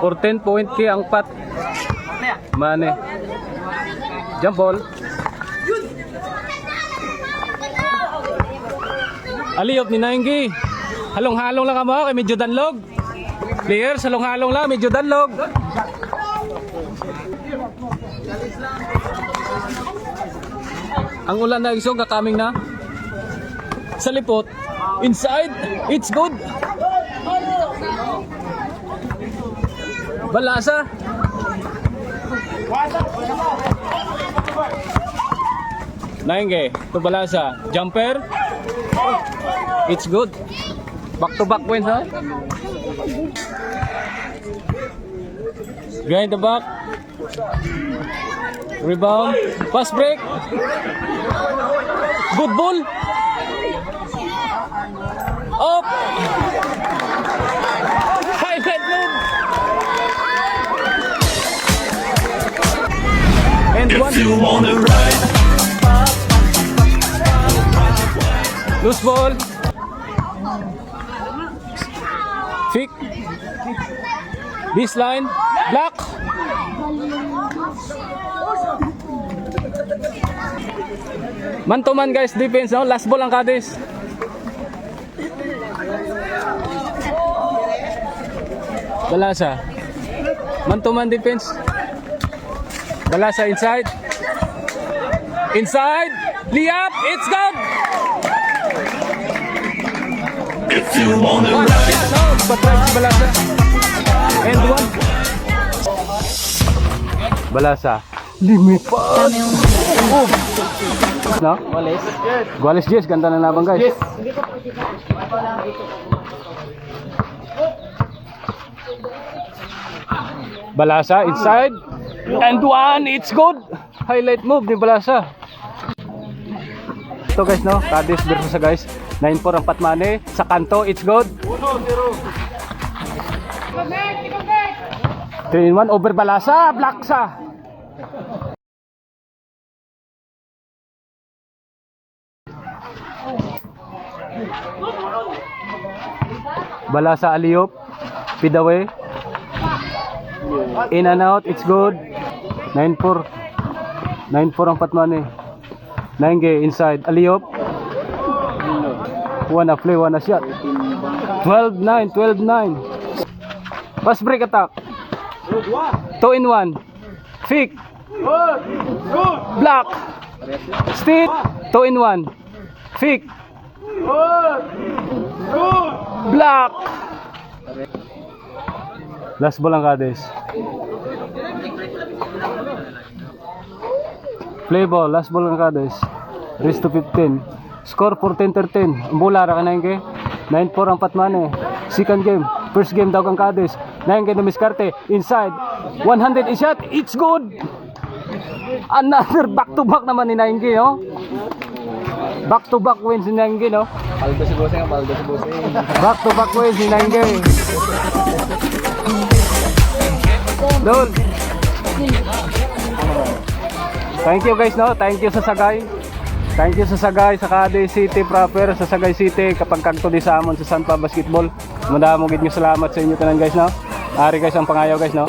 14 point ki ang pat. Mane. Jump ball. Aliyop ni Nainggi. Halong-halong lang mo kay medyo danlog. Player, halong-halong lang, medyo danlog. Ang ulan na isog kakaming na. Sa lipot. Inside, it's good. Balasa. Naingge, to balasa. Jumper. It's good. Back to back wins, ha? Behind the back. Rebound. Pass break. Good ball. Up. You wanna ride? Loose ball. Fick. This line. Block. Man to man guys, defense no? Last ball ang Cadiz. Balasa. Man to man defense. Balasa inside. Inside. Liap. It's good. If you patry si Balasa. And one. Balasa. Limit pa. Oh. No? Guales. Guales Jess, ganda na laban guys. Yes. Balasa inside. And one, it's good. Highlight move ni Balasa. Ito guys no, Cadiz versus sa guys. 9-4 ang Patmane. Sa kanto, it's good. 3 in 1 over Balasa, Blaksa. Balasa Aliop, Pidawe. In and out, it's good. 9-4. 9-4 ang Patmane. 9 inside. Aliop. One a play, one a shot. 12-9, 12-9. Pass break attack. Two in one. Fick. Block. Stick. Two in one. Fick. Block. Last ball ang Cadiz. Play ball, last ball ang Cadiz. Race to 15. Score 14-13. Ang bola ra ka na yung 9-4 ang Patmane. Second game. First game daw kang Cadiz. 9 game na miskarte. Inside. 100 is shot. It's good. Another back-to-back naman ni Nainggi, oh. Back-to-back wins ni Nainggi, no? Paldo si Boseng, paldo si Boseng. Back-to-back wins ni Nainggi. Lol. Thank you guys, no? Thank you sa Sagay. Thank you sa Sagay, sa Cadiz City proper, sa Sagay City, kapag kagto di sa amon sa Sanpa Basketball. Muna mo gid nyo salamat sa inyo tanan guys, no? Ari guys ang pangayaw guys, no?